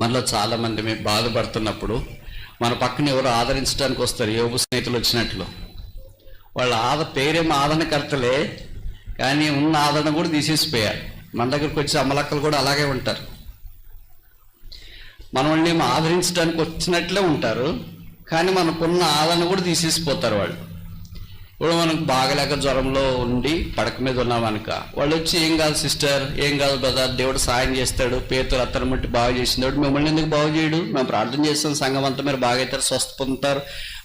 మనలో చాలామంది మేము బాధపడుతున్నప్పుడు మన పక్కన ఎవరు ఆదరించడానికి వస్తారు యోగు స్నేహితులు వచ్చినట్లు. వాళ్ళ ఆద పేరేమో ఆదరణకర్తలే కానీ ఉన్న ఆదరణ కూడా తీసేసిపోయారు. మన దగ్గరకు వచ్చి అమలక్కలు కూడా అలాగే ఉంటారు. మనల్ని ఆదరించడానికి వచ్చినట్లే ఉంటారు కానీ మనకున్న ఆదరణ కూడా తీసేసిపోతారు వాళ్ళు. ఇప్పుడు మనకు బాగలేక జ్వరంలో ఉండి పడక మీద ఉన్నామనుక వాళ్ళు వచ్చి ఏం కాదు సిస్టర్ ఏం కాదు బ్రదర్ దేవుడు సాయం చేస్తాడు పేతులు అత్తను బట్టి బాగు చేసింది మిమ్మల్ని ఎందుకు బాగు చేయడు? మేము ప్రార్థన చేస్తాం సంఘం అంతా మీరు బాగైతారు స్వస్థ పొందుతారు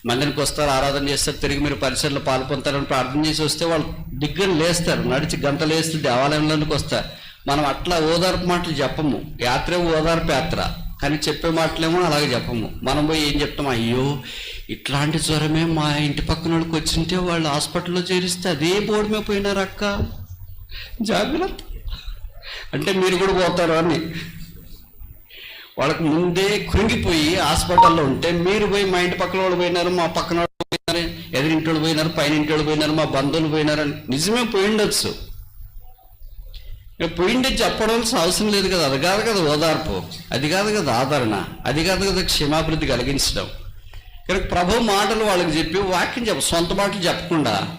మందిరికి వస్తారు ఆరాధన చేస్తారు తిరిగి మీరు పరిసరలో పాల్పొందుతారని ప్రార్థన చేసి వస్తే వాళ్ళు దిగ్గని లేస్తారు నడిచి గంటలు వేస్తే దేవాలయంలోనికి వస్తారు. మనం అట్లా ఓదార్పు మాటలు చెప్పము. యాత్ర ఓదార్పు యాత్ర. కానీ చెప్పే మాటలేమో అలాగే చెప్పము. మనం పోయి ఏం చెప్తాం? అయ్యో ఇట్లాంటి జ్వరమే మా ఇంటి పక్కన వాళ్ళకి వచ్చింటే వాళ్ళు హాస్పిటల్లో చేరిస్తే అదే బోర్డు మీద పోయినారు అక్క. జాగ్రత్త. అంటే మీరు కూడా పోతారు అని. వాళ్ళకి ముందే కృంగిపోయి హాస్పిటల్లో ఉంటే మీరు పోయి మా ఇంటి పక్కన వాళ్ళు పోయినారు మా పక్కన వాళ్ళు పోయినారు ఎదురింటి వాళ్ళు పోయినారు పైన ఇంటి వాళ్ళు పోయినారు మా బంధువులు పోయినారు అని. నిజమే పోయి ఉండొచ్చు. ఇక పోయింది చెప్పవలసిన అవసరం లేదు కదా. అది కాదు కదా ఓదార్పు. అది కాదు కదా ఆదరణ. అది కాదు కదా క్షమాభివృద్ధి కలిగించడం. కనుక ప్రభు మాటలు వాళ్ళకి చెప్పి వాక్యం చెప్ప సొంత మాటలు చెప్పకుండా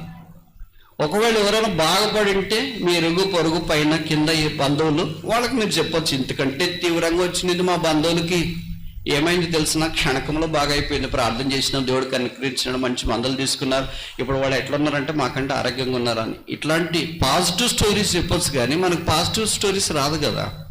ఒకవేళ ఎవరైనా బాగుపడి ఉంటే మీ ఎరుగు పొరుగు పైన కింద ఈ బంధువులు వాళ్ళకి మీరు చెప్పొచ్చు. ఇంతకంటే తీవ్రంగా వచ్చినది మా బంధువులకి ఏమైంది తెలిసిన క్షణకంలో బాగా అయిపోయింది ప్రార్థన చేసిన దేవుడికి అనుగ్రహించిన మంచి మందులు తీసుకున్నారు. ఇప్పుడు వాళ్ళు ఎట్లా ఉన్నారంటే మాకంటే ఆరోగ్యంగా ఉన్నారని. ఇట్లాంటి పాజిటివ్ స్టోరీస్ చెప్పొచ్చు కానీ మనకు పాజిటివ్ స్టోరీస్ రాదు కదా.